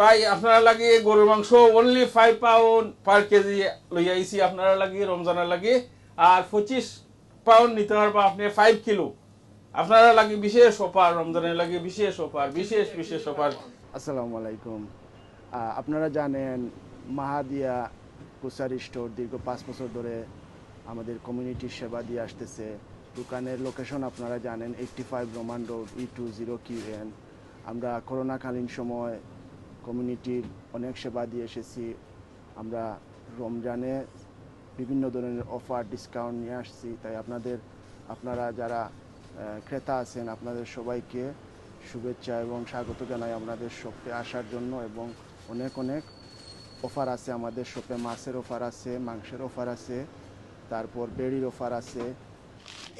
ভাই, আপনারা লাগে গরুর মাংস only five pound per KG লইয়া আইছি, আপনারা লাগে রমজানের লাগে আর পঁচিশ পাউন্ড নিতে পারবা আপনি ফাইভ কিলো আপনারা লাগে বিশেষ অফার রমজানের লাগে বিশেষ অফার বিশেষ বিশেষ অফার আসসালামু আলাইকুম। আপনারা জানেন, মাহাদিয়া কুসারি স্টোর দীর্ঘ পাঁচ বছর ধরে আমাদের কমিউনিটির সেবা দিয়ে আসতেছে। দোকানের লোকেশন আপনারা জানেন eighty five Roman road E two zero QN আমরা করোনাকালীন সময় কমিউনিটির অনেক সেবা দিয়ে এসেছি। আমরা রমজানে বিভিন্ন ধরনের অফার ডিসকাউন্ট নিয়ে আসছি। তাই আপনাদের, আপনারা যারা ক্রেতা আছেন, আপনাদের সবাইকে শুভেচ্ছা এবং স্বাগত জানাই আপনাদের শপে আসার জন্য এবং অনেক অনেক অফার আছে আমাদের শপে মাছের অফার আছে, মাংসের অফার আছে, তারপর বেড়ির অফার আছে।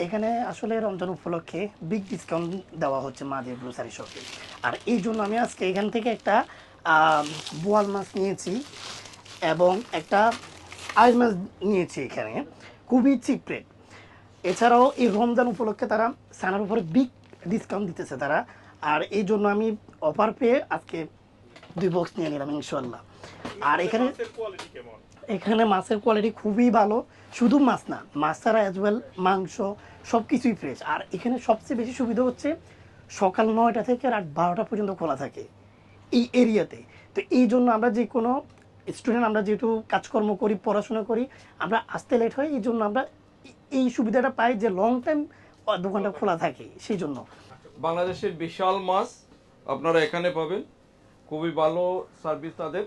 এখানে আসলে রমজান উপলক্ষে বিগ ডিসকাউন্ট দেওয়া হচ্ছে মাদের গ্রোসারি শপে আর এই জন্য আমি আজকে এখান থেকে একটা বোয়াল মাছ নিয়েছি এবং একটা আইস মাছ নিয়েছি এখানে খুবই চিপ রেট এছাড়াও এই রমজান উপলক্ষে তারা সানার উপরে বিগ ডিসকাউন্ট দিতেছে তারা আর এই জন্য আমি অফার পেয়ে আজকে দুই বক্স নিয়ে নিলাম ইনশাল্লাহ আর এখানে এখানে মাছের কোয়ালিটি খুবই ভালো শুধু মাছ না মাছ ছাড়া অ্যাজ ওয়েল মাংস সব কিছুই ফ্রেশ আর এখানে সবচেয়ে বেশি সুবিধা হচ্ছে সকাল নয়টা থেকে রাত বারোটা পর্যন্ত খোলা থাকে। এই এরিয়াতে। তো এই জন্য আমরা যে কোনো স্টুডেন্ট আমরা যেহেতু কাজকর্ম করি, পড়াশোনা করি, আমরা আসতে লেট হয় এই জন্য আমরা এই- সুবিধাটা পাই যে লং টাইম দোকানটা খোলা থাকে সেই জন্য বাংলাদেশের বিশাল মাছ আপনারা এখানে পাবেন। খুবই ভালো সার্ভিস তাদের।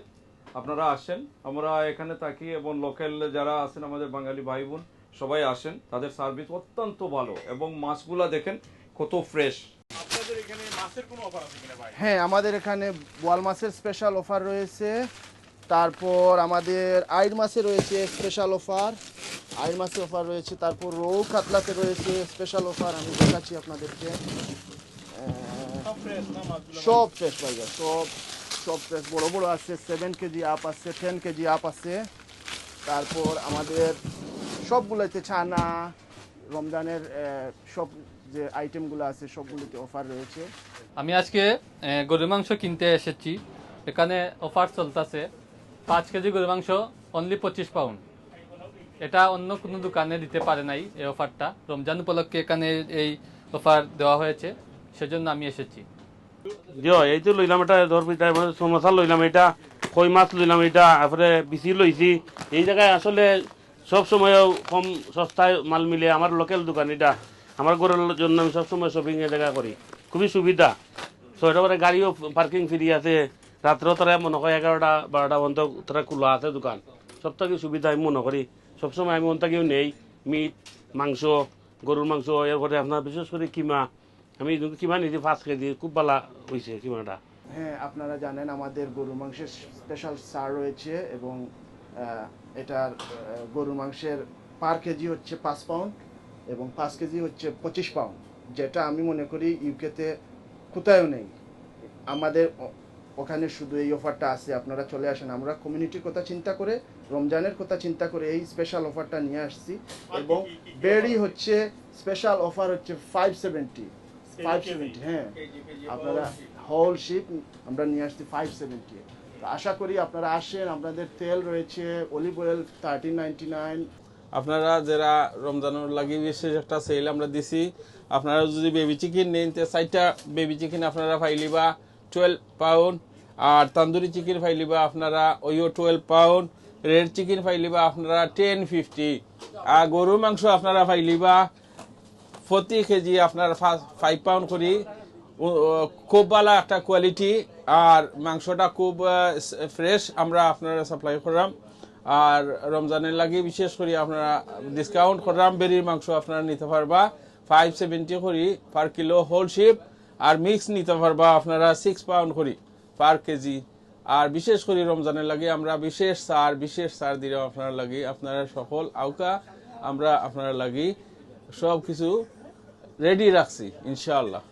আপনারা আসেন। আমরা এখানে থাকি এবং লোকাল যারা আছেন, আমাদের বাঙালি ভাই বোন সবাই আসেন। তাদের সার্ভিস অত্যন্ত ভালো এবং মাছগুলা দেখেন কত ফ্রেশ আপনাদের এখানে মাছের কোনো অফার আছে কিনা ভাই? হ্যাঁ আমাদের এখানে বোয়াল মাছের স্পেশাল অফার রয়েছে। তারপর আমাদের আইর মাছে রয়েছে স্পেশাল অফার আইর মাছে অফার রয়েছে তারপর রৌ কাতলাতে রয়েছে স্পেশাল অফার আমি দেখাচ্ছি আপনাদেরকে। সব ফ্রেশ পাইবে সব সব ফ্রেশ বড় বড় আছে সেভেন কেজি আপ আছে টেন কেজি আপ আছে। তারপর আমাদের সবগুলোতে ছানা রমজানের সব যে আইটেমগুলো আছে সবগুলোতে অফার রয়েছে। আমি আজকে গরুর মাংস কিনতে এসেছি। এখানে অফার চলতেছে। পাঁচ কেজি গরুর মাংস অনলি পঁচিশ পাউন্ড এটা অন্য কোনো দোকানে দিতে পারে নাই এই অফারটা রমজান উপলক্ষে এখানে এই অফার দেওয়া হয়েছে। সেজন্য আমি এসেছি। দিও এই তো লইলাম এটা ধর পিঠা লইলাম এটা কই মাছ লইলাম এটা তারপরে বিচি লইছি। এই জায়গায় আসলে সব সময় কম সস্তায় মাল মিলে আমার লোকাল দোকান এটা। আমার ঘরের জন্য আমি সবসময় শপিং এ জায়গা করি। খুবই সুবিধা। ছয়টা পরে গাড়িও পার্কিং ফ্রি আছে। রাত্রেও তারা মনে হয় এগারোটা, বারোটা পর্যন্ত তারা খোলা আছে দোকান। সব থেকে সুবিধা আমি মনে করি। সবসময় আমি অন্তাকেও নেই। মিট মাংস, গরুর মাংস, এরপরে আপনার বিশেষ করে কিমা। আমি কিমা নিয়েছি পাঁচ কেজি, খুব ভালো হয়েছে কিমাটা। হ্যাঁ আপনারা জানেন আমাদের গরুর মাংসের স্পেশাল সার রয়েছে এবং এটার গরুর মাংসের পার কেজি হচ্ছে পাঁচ পাউন্ড এবং পাঁচ কেজি হচ্ছে পঁচিশ পাউন্ড যেটা আমি মনে করি ইউকেতে কোথায়ও নেই। আমাদের ওখানে শুধু এই অফারটা আছে আপনারা চলে আসেন। আমরা কমিউনিটির কথা চিন্তা করে রমজানের কথা চিন্তা করে এই স্পেশাল অফারটা নিয়ে আসছি। এবং বেরি হচ্ছে স্পেশাল অফার হচ্ছে ফাইভ সেভেন্টি ফাইভ সেভেন্টি হ্যাঁ। আপনারা হোল শিপ আমরা নিয়ে আসছি ফাইভ সেভেন্টি আশা করি আপনারা আসেন আপনাদের তেল রয়েছে olive oil thirteen ninety nine আপনারা যারা রমজানের লাগি বিশেষ একটা সেল আমরা দিছি, আপনারা যদি বেবি চিকেন নেন, তো সাইডটা বেবি চিকেন আপনারা ফাইলিবা টুয়েলভ পাউন্ড আর তান্দুরি চিকেন ফাইলিবা আপনারা ওইও টুয়েলভ পাউন্ড রেড চিকেন ফাইলিবা আপনারা টেন ফিফটি আর গরুর মাংস আপনারা ফাইলিবা প্রতি কেজি আপনার ফাইভ পাউন্ড করি। খুব ভালো একটা কোয়ালিটি আর মাংসটা খুব ফ্রেশ আমরা আপনারা সাপ্লাই করলাম। আর রমজানের লাগে বিশেষ করে আপনারা ডিসকাউন্ট করলাম বেরির মাংস আপনারা নিতে পারবা। ফাইভ সেভেন্টি করি পার কিলো হোল শিপ আর মিক্স নিতে পারবা আপনারা সিক্স পাউন্ড করি পার কেজি আর বিশেষ করে রমজানের লাগে আমরা বিশেষ সার বিশেষ সার দিলাম আপনারা লাগি আপনারা সকল আউকা আমরা আপনারা লাগি সব কিছু রেডি রাখছি, ইনশাআল্লাহ।